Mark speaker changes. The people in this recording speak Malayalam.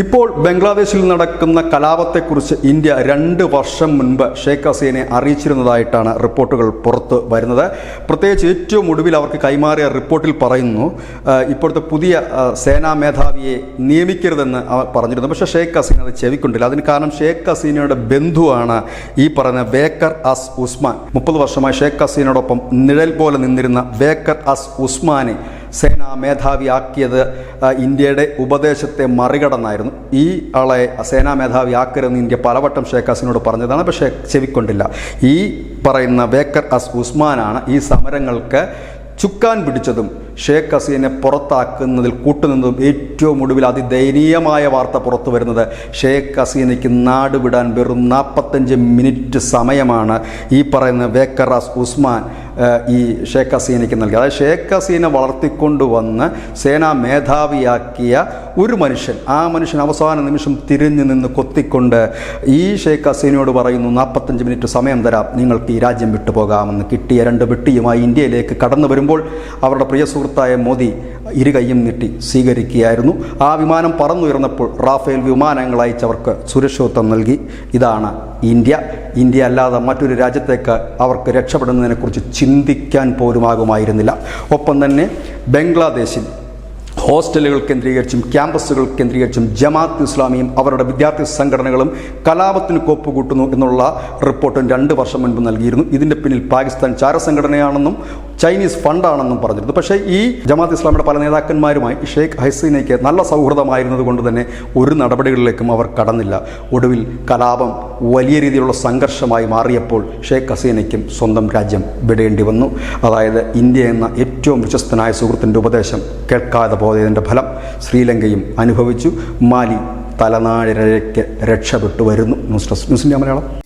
Speaker 1: ഇപ്പോൾ ബംഗ്ലാദേശിൽ നടക്കുന്ന കലാപത്തെക്കുറിച്ച് ഇന്ത്യ രണ്ട് വർഷം മുൻപ് ഷെയ്ഖ് ഹസീനെ അറിയിച്ചിരുന്നതായിട്ടാണ് റിപ്പോർട്ടുകൾ പുറത്തു വരുന്നത്. പ്രത്യേകിച്ച് ഏറ്റവും ഒടുവിൽ അവർക്ക് കൈമാറിയ റിപ്പോർട്ടിൽ പറയുന്നു ഇപ്പോഴത്തെ പുതിയ സേനാ മേധാവിയെ നിയമിക്കരുതെന്ന് അവർ പറഞ്ഞിരുന്നു. പക്ഷേ ഷെയ്ഖ് ഹസീൻ അത് ചെവിക്കൊണ്ടില്ല. അതിന് കാരണം ഷെയ്ഖ് ഹസീനയുടെ ബന്ധുവാണ് ഈ പറയുന്ന ബേക്കർ അസ് ഉസ്മാൻ. മുപ്പത് വർഷമായി ഷെയ്ഖ് ഹസീനോടൊപ്പം നിഴൽ പോലെ നിന്നിരുന്ന ബേക്കർ അസ് ഉസ്മാനെ സേനാ മേധാവിയാക്കിയത് ഇന്ത്യയുടെ ഉപദേശത്തെ മറികടന്നായിരുന്നു. ഈ ആളെ സേനാ മേധാവിയാക്കരുതെന്ന് ഇന്ത്യ പലവട്ടം ഷേഖ് ഹസീനോട് പറഞ്ഞതാണ് പക്ഷേ ചെവിക്കൊണ്ടില്ല. ഈ പറയുന്ന ബേക്കർ അസ് ഉസ്മാനാണ് ഈ സമരങ്ങൾക്ക് ചുക്കാൻ പിടിച്ചതും ഷേഖ് ഹസീനെ പുറത്താക്കുന്നതിൽ കൂട്ടുനിന്നതും ഏറ്റവും ഒടുവിൽ അതിദയനീയമായ വാർത്ത പുറത്തു വരുന്നത് ഷേഖ് ഹസീനയ്ക്ക് നാട് വിടാൻ വെറും നാൽപ്പത്തഞ്ച് മിനിറ്റ് സമയമാണ് ഈ പറയുന്ന വേക്കറാസ് ഉസ്മാൻ ഈ ഷേഖ് ഹസീനയ്ക്ക് നൽകി. അതായത് ഷേഖ് ഹസീനെ വളർത്തിക്കൊണ്ടുവന്ന് സേനാ മേധാവിയാക്കിയ ഒരു മനുഷ്യൻ ആ മനുഷ്യൻ അവസാന നിമിഷം തിരിഞ്ഞു നിന്ന് കൊത്തിക്കൊണ്ട് ഈ ഷേഖ് ഹസീനയോട് പറയുന്നു നാൽപ്പത്തഞ്ച് മിനിറ്റ് സമയം തരാം നിങ്ങൾക്ക് ഈ രാജ്യം വിട്ടുപോകാമെന്ന്. കിട്ടിയ രണ്ട് വെട്ടിയുമായി ഇന്ത്യയിലേക്ക് കടന്നു വരുമ്പോൾ അവരുടെ പ്രിയ സുഹൃത്തായ മോദി ഇരു കൈയും നീട്ടി സ്വീകരിക്കുകയായിരുന്നു. ആ വിമാനം പറന്നുയർന്നപ്പോൾ റാഫേൽ വിമാനങ്ങൾ അയച്ചവർക്ക് സുരക്ഷിതത്വം നൽകി. ഇതാണ് ഇന്ത്യ. ഇന്ത്യ അല്ലാതെ മറ്റൊരു രാജ്യത്തേക്ക് അവർക്ക് രക്ഷപ്പെടുന്നതിനെക്കുറിച്ച് ചിന്തിക്കാൻ പോലുമാകുമായിരുന്നില്ല. ഒപ്പം തന്നെ ബംഗ്ലാദേശിൽ ഹോസ്റ്റലുകൾ കേന്ദ്രീകരിച്ചും ക്യാമ്പസുകൾ കേന്ദ്രീകരിച്ചും ജമാഅത്ത് ഇസ്ലാമിയും അവരുടെ വിദ്യാർത്ഥി സംഘടനകളും കലാപത്തിന് കോപ്പുകൂട്ടുന്നു എന്നുള്ള റിപ്പോർട്ടും രണ്ട് വർഷം മുൻപ് നൽകിയിരുന്നു. ഇതിന്റെ പിന്നിൽ പാകിസ്ഥാൻ ചാരസംഘടനയാണെന്നും ചൈനീസ് ഫണ്ടാണെന്നും പറഞ്ഞിരുന്നു. പക്ഷേ ഈ ജമാഅത്ത് ഇസ്ലാമിയുടെ പല നേതാക്കന്മാരുമായി ഷെയ്ഖ് ഹസീനയ്ക്ക് നല്ല സൗഹൃദമായിരുന്നത് കൊണ്ട് തന്നെ ഒരു നടപടികളിലേക്കും അവർ കടന്നില്ല. ഒടുവിൽ കലാപം വലിയ രീതിയിലുള്ള സംഘർഷമായി മാറിയപ്പോൾ ഷെയ്ഖ് ഹസീനയ്ക്കും സ്വന്തം രാജ്യം വിടേണ്ടി വന്നു. അതായത് ഇന്ത്യ എന്ന ഏറ്റവും പ്രശസ്തനായ സുഹൃത്തിന്റെ ഉപദേശം കേൾക്കാതെ പോയതിന്റെ ഫലം ശ്രീലങ്കയും അനുഭവിച്ചു. മാലി തലനാഴിരയ്ക്ക് രക്ഷപ്പെട്ടു വരുന്നു. News desk news Malayalam.